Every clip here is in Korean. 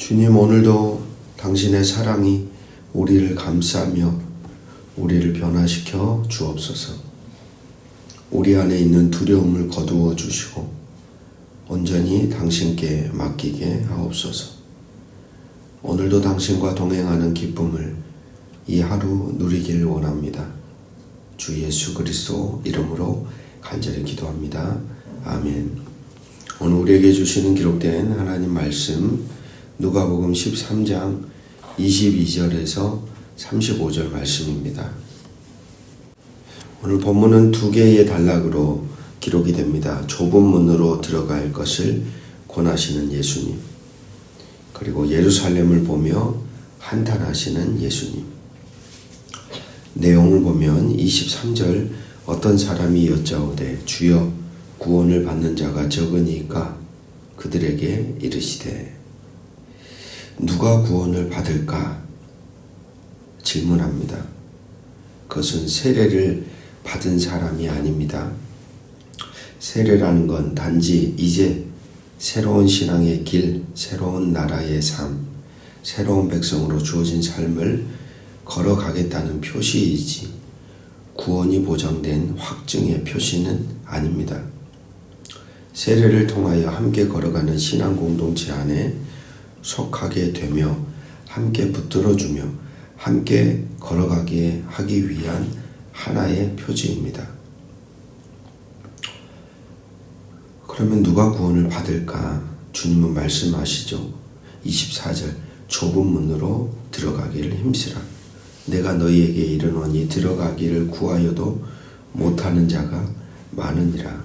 주님 오늘도 당신의 사랑이 우리를 감싸며 우리를 변화시켜 주옵소서. 우리 안에 있는 두려움을 거두어 주시고 온전히 당신께 맡기게 하옵소서. 오늘도 당신과 동행하는 기쁨을 이 하루 누리길 원합니다. 주 예수 그리스도 이름으로 간절히 기도합니다. 아멘. 오늘 우리에게 주시는 기록된 하나님 말씀 누가복음 13장 22절에서 35절 말씀입니다. 오늘 본문은 두 개의 단락으로 기록이 됩니다. 좁은 문으로 들어갈 것을 권하시는 예수님. 그리고 예루살렘을 보며 한탄하시는 예수님. 내용을 보면 23절 어떤 사람이 여짜오되 주여 구원을 받는 자가 적으니까 그들에게 이르시되 누가 구원을 받을까 질문합니다. 그것은 세례를 받은 사람이 아닙니다. 세례라는 건 단지 이제 새로운 신앙의 길, 새로운 나라의 삶, 새로운 백성으로 주어진 삶을 걸어가겠다는 표시이지 구원이 보장된 확증의 표시는 아닙니다. 세례를 통하여 함께 걸어가는 신앙 공동체 안에 속하게 되며 함께 붙들어주며 함께 걸어가게 하기 위한 하나의 표지입니다. 그러면 누가 구원을 받을까? 주님은 말씀하시죠. 24절 좁은 문으로 들어가기를 힘쓰라. 내가 너희에게 이르노니 들어가기를 구하여도 못하는 자가 많으니라.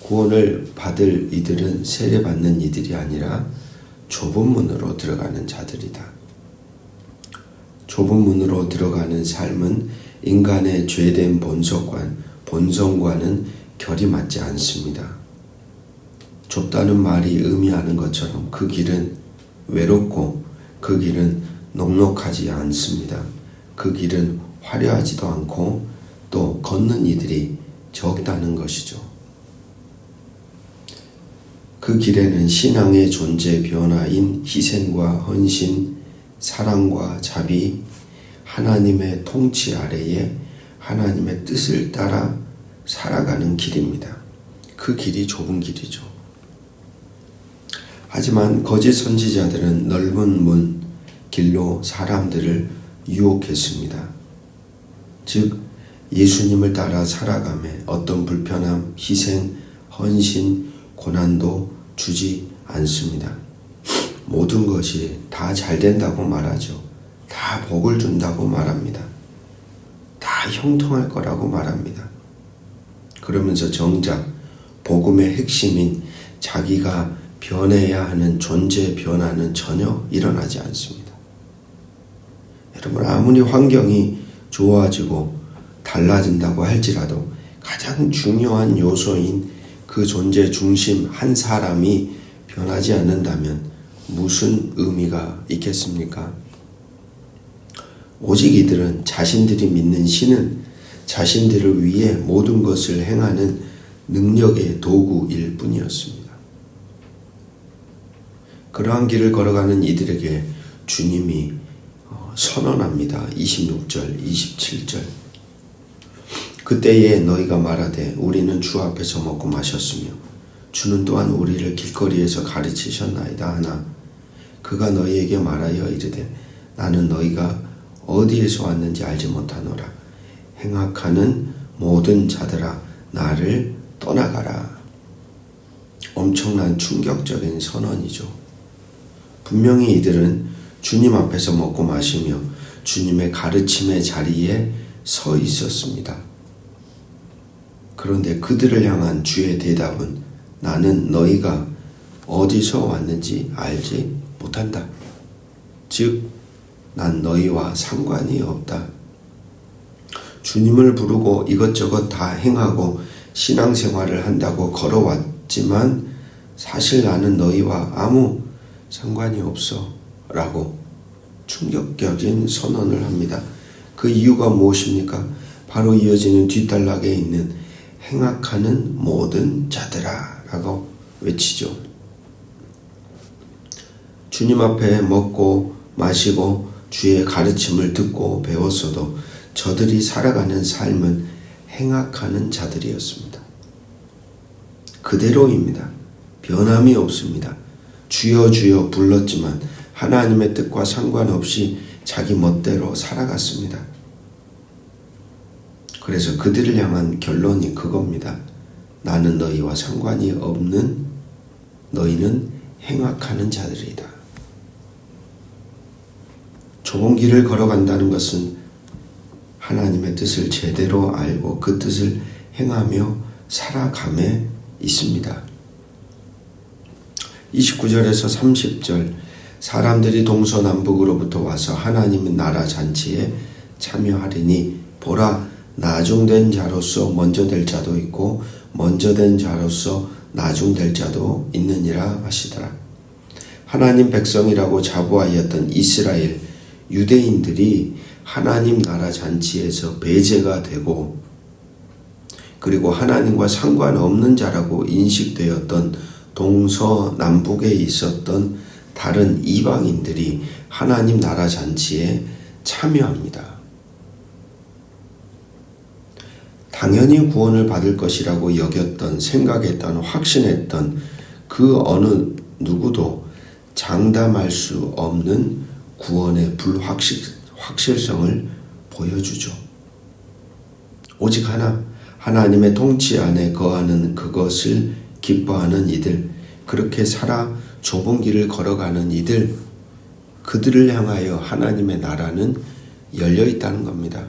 구원을 받을 이들은 세례받는 이들이 아니라 좁은 문으로 들어가는 자들이다. 좁은 문으로 들어가는 삶은 인간의 죄된 본성관, 본성과는 결이 맞지 않습니다. 좁다는 말이 의미하는 것처럼 그 길은 외롭고 그 길은 녹록하지 않습니다. 그 길은 화려하지도 않고 또 걷는 이들이 적다는 것이죠. 그 길에는 신앙의 존재 변화인 희생과 헌신, 사랑과 자비, 하나님의 통치 아래에 하나님의 뜻을 따라 살아가는 길입니다. 그 길이 좁은 길이죠. 하지만 거짓 선지자들은 넓은 문, 길로 사람들을 유혹했습니다. 즉, 예수님을 따라 살아감에 어떤 불편함, 희생, 헌신, 고난도 주지 않습니다. 모든 것이 다 잘 된다고 말하죠. 다 복을 준다고 말합니다. 다 형통할 거라고 말합니다. 그러면서 정작 복음의 핵심인 자기가 변해야 하는 존재 변화는 전혀 일어나지 않습니다. 여러분, 아무리 환경이 좋아지고 달라진다고 할지라도 가장 중요한 요소인 그 존재 중심 한 사람이 변하지 않는다면 무슨 의미가 있겠습니까? 오직 이들은 자신들이 믿는 신은 자신들을 위해 모든 것을 행하는 능력의 도구일 뿐이었습니다. 그러한 길을 걸어가는 이들에게 주님이 어, 선언합니다. 26절, 27절. 그때에 너희가 말하되 우리는 주 앞에서 먹고 마셨으며 주는 또한 우리를 길거리에서 가르치셨나이다 하나 그가 너희에게 말하여 이르되 나는 너희가 어디에서 왔는지 알지 못하노라 행악하는 모든 자들아 나를 떠나가라 엄청난 충격적인 선언이죠. 분명히 이들은 주님 앞에서 먹고 마시며 주님의 가르침의 자리에 서 있었습니다. 그런데 그들을 향한 주의 대답은 나는 너희가 어디서 왔는지 알지 못한다. 즉, 난 너희와 상관이 없다. 주님을 부르고 이것저것 다 행하고 신앙생활을 한다고 걸어왔지만 사실 나는 너희와 아무 상관이 없어. 라고 충격적인 선언을 합니다. 그 이유가 무엇입니까? 바로 이어지는 뒷단락에 있는 행악하는 모든 자들아 라고 외치죠. 주님 앞에 먹고 마시고 주의 가르침을 듣고 배웠어도 저들이 살아가는 삶은 행악하는 자들이었습니다. 그대로입니다. 변함이 없습니다. 주여 주여 불렀지만 하나님의 뜻과 상관없이 자기 멋대로 살아갔습니다. 그래서 그들을 향한 결론이 그겁니다. 나는 너희와 상관이 없는 너희는 행악하는 자들이다. 좁은 길을 걸어간다는 것은 하나님의 뜻을 제대로 알고 그 뜻을 행하며 살아감에 있습니다. 29절에서 30절 사람들이 동서남북으로부터 와서 하나님의 나라 잔치에 참여하리니 보라 나중된 자로서 먼저 될 자도 있고 먼저 된 자로서 나중될 자도 있느니라 하시더라. 하나님 백성이라고 자부하였던 이스라엘 유대인들이 하나님 나라 잔치에서 배제가 되고 그리고 하나님과 상관없는 자라고 인식되었던 동서남북에 있었던 다른 이방인들이 하나님 나라 잔치에 참여합니다. 당연히 구원을 받을 것이라고 여겼던, 생각했던, 확신했던 그 어느 누구도 장담할 수 없는 구원의 불확실, 확실성을 보여주죠. 오직 하나, 하나님의 통치 안에 거하는 그것을 기뻐하는 이들, 그렇게 살아 좁은 길을 걸어가는 이들, 그들을 향하여 하나님의 나라는 열려 있다는 겁니다.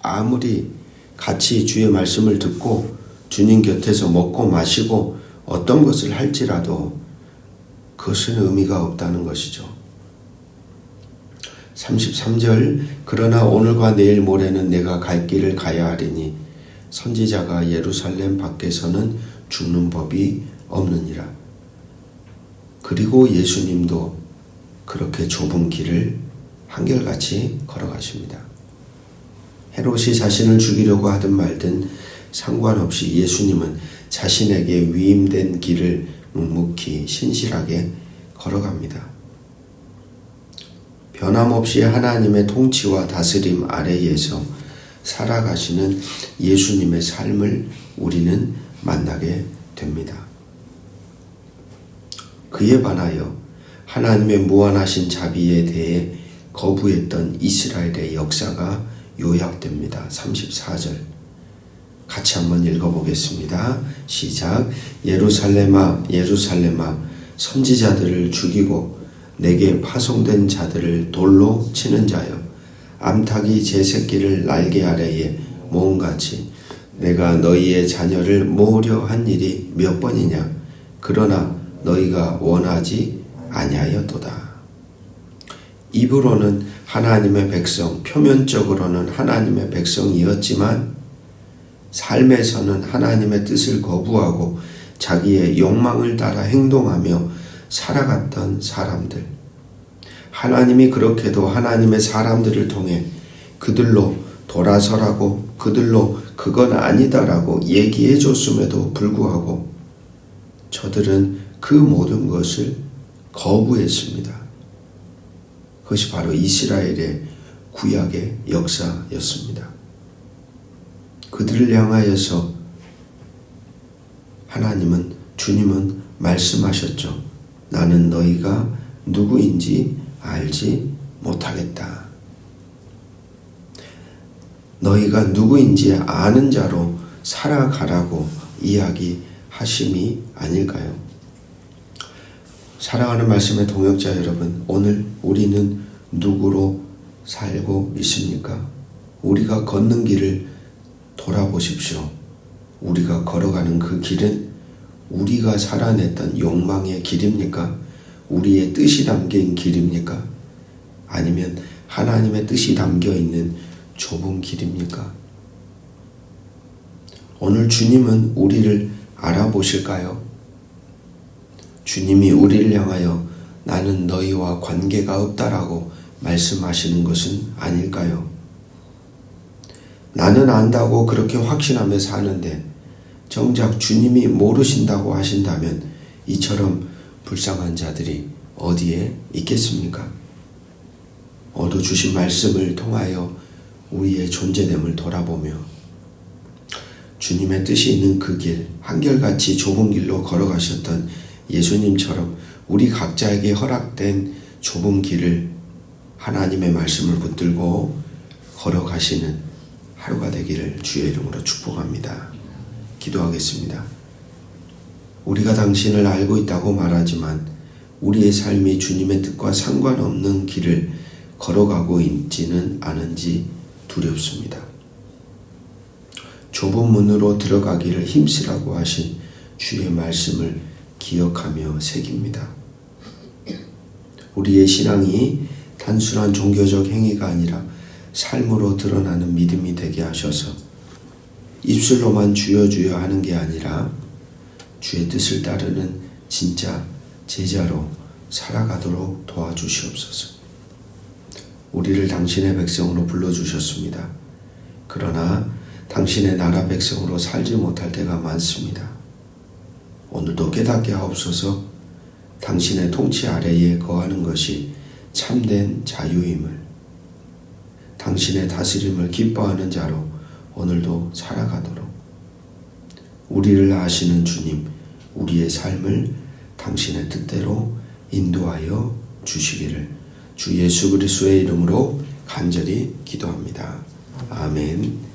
아무리 같이 주의 말씀을 듣고 주님 곁에서 먹고 마시고 어떤 것을 할지라도 그것은 의미가 없다는 것이죠. 33절 그러나 오늘과 내일 모레는 내가 갈 길을 가야 하리니 선지자가 예루살렘 밖에서는 죽는 법이 없느니라. 그리고 예수님도 그렇게 좁은 길을 한결같이 걸어가십니다. 헤롯이 자신을 죽이려고 하든 말든 상관없이 예수님은 자신에게 위임된 길을 묵묵히 신실하게 걸어갑니다. 변함없이 하나님의 통치와 다스림 아래에서 살아가시는 예수님의 삶을 우리는 만나게 됩니다. 그에 반하여 하나님의 무한하신 자비에 대해 거부했던 이스라엘의 역사가 요약됩니다. 34절. 같이 한번 읽어보겠습니다. 시작. 예루살렘아, 예루살렘아, 선지자들을 죽이고 내게 파송된 자들을 돌로 치는 자여, 암탉이 제 새끼를 날개 아래에 모음같이 내가 너희의 자녀를 모으려 한 일이 몇 번이냐? 그러나 너희가 원하지 아니하였도다. 입으로는 하나님의 백성, 표면적으로는 하나님의 백성이었지만 삶에서는 하나님의 뜻을 거부하고 자기의 욕망을 따라 행동하며 살아갔던 사람들. 하나님이 그렇게도 하나님의 사람들을 통해 그들로 돌아서라고 그들로 그건 아니다라고 얘기해 줬음에도 불구하고 저들은 그 모든 것을 거부했습니다. 그것이 바로 이스라엘의 구약의 역사였습니다. 그들을 향하여서 하나님은 주님은 말씀하셨죠. 나는 너희가 누구인지 알지 못하겠다. 너희가 누구인지 아는 자로 살아가라고 이야기하심이 아닐까요? 사랑하는 말씀의 동역자 여러분, 오늘 우리는 누구로 살고 있습니까? 우리가 걷는 길을 돌아보십시오. 우리가 걸어가는 그 길은 우리가 살아냈던 욕망의 길입니까? 우리의 뜻이 담긴 길입니까? 아니면 하나님의 뜻이 담겨 있는 좁은 길입니까? 오늘 주님은 우리를 알아보실까요? 주님이 우리를 향하여 나는 너희와 관계가 없다라고 말씀하시는 것은 아닐까요? 나는 안다고 그렇게 확신하며 사는데 정작 주님이 모르신다고 하신다면 이처럼 불쌍한 자들이 어디에 있겠습니까? 오늘 주신 말씀을 통하여 우리의 존재됨을 돌아보며 주님의 뜻이 있는 그 길, 한결같이 좁은 길로 걸어가셨던 예수님처럼 우리 각자에게 허락된 좁은 길을 하나님의 말씀을 붙들고 걸어가시는 하루가 되기를 주의 이름으로 축복합니다. 기도하겠습니다. 우리가 당신을 알고 있다고 말하지만 우리의 삶이 주님의 뜻과 상관없는 길을 걸어가고 있지는 않은지 두렵습니다. 좁은 문으로 들어가기를 힘쓰라고 하신 주의 말씀을 기억하며 새깁니다. 우리의 신앙이 단순한 종교적 행위가 아니라 삶으로 드러나는 믿음이 되게 하셔서 입술로만 주여 주여 하는 게 아니라 주의 뜻을 따르는 진짜 제자로 살아가도록 도와주시옵소서. 우리를 당신의 백성으로 불러주셨습니다. 그러나 당신의 나라 백성으로 살지 못할 때가 많습니다. 오늘도 깨닫게 하옵소서 당신의 통치 아래에 거하는 것이 참된 자유임을 당신의 다스림을 기뻐하는 자로 오늘도 살아가도록 우리를 아시는 주님 우리의 삶을 당신의 뜻대로 인도하여 주시기를 주 예수 그리스도의 이름으로 간절히 기도합니다. 아멘.